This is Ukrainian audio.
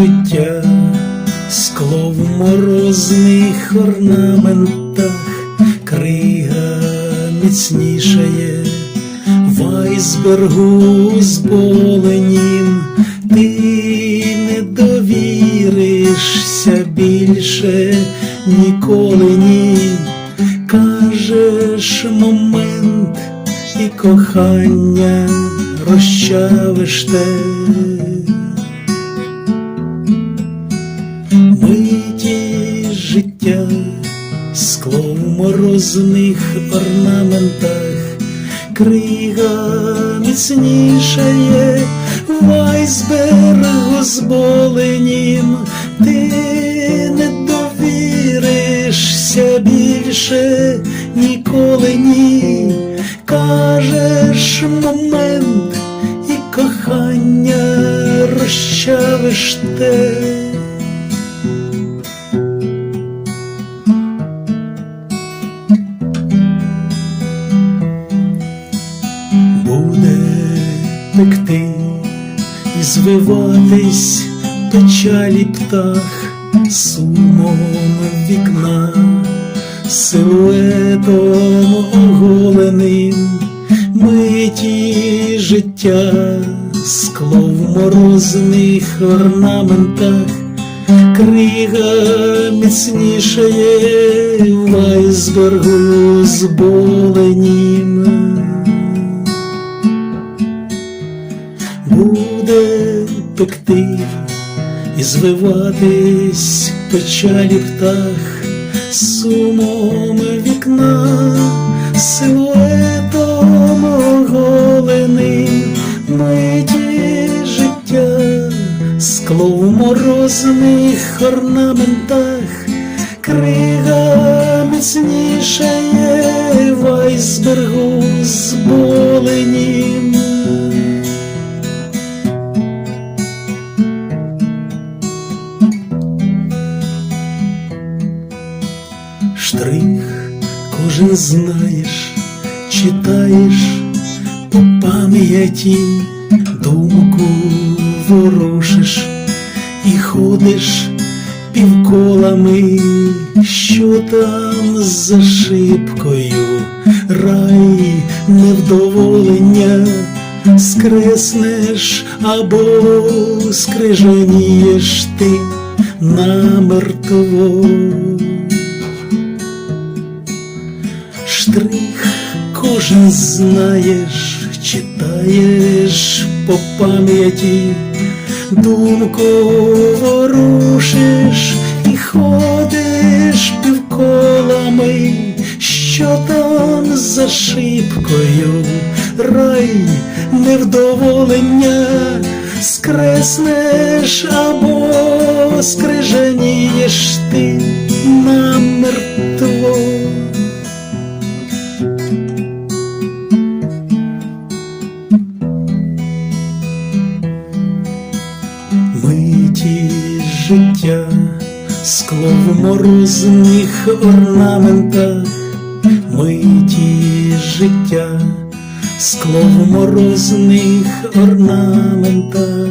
життя, скло в морозних орнаментах, крига міцнішає, в айсбергу зболенім, ти не довіришся більше ніколи ні, кажеш момент і кохання розчавиш те. Життя, скло в морозних орнаментах, крига міцнішає, в айсбергу зболенім, ти не довіришся більше ніколи ні, кажеш момент і кохання розчавиш те. Пекти і звиватись печалі птах сумом вікна, силуетом оголеним, миті життя, скло в морозних орнаментах. Крига міцнішає в айсбергу зболенім. І звиватись печалі птах, сумом вікна, силуетом оголеним, миті життя, скло в морозних орнаментах, крига міцнішає в айсбергу зболенім. Штрих кожен знаєш, читаєш по пам'яті, думку ворушиш і ходиш півколами, що там за шибкою, рай невдоволення, скреснеш або скрижанієш ти намертво. Штрих кожен знаєш, читаєш по пам'яті, думку ворушиш і ходиш півколами, що там за шибкою, рай невдоволення, скреснеш або скрижанієш ти життя, скло в морозних орнаментах, миті життя, скло в морозних орнаментах.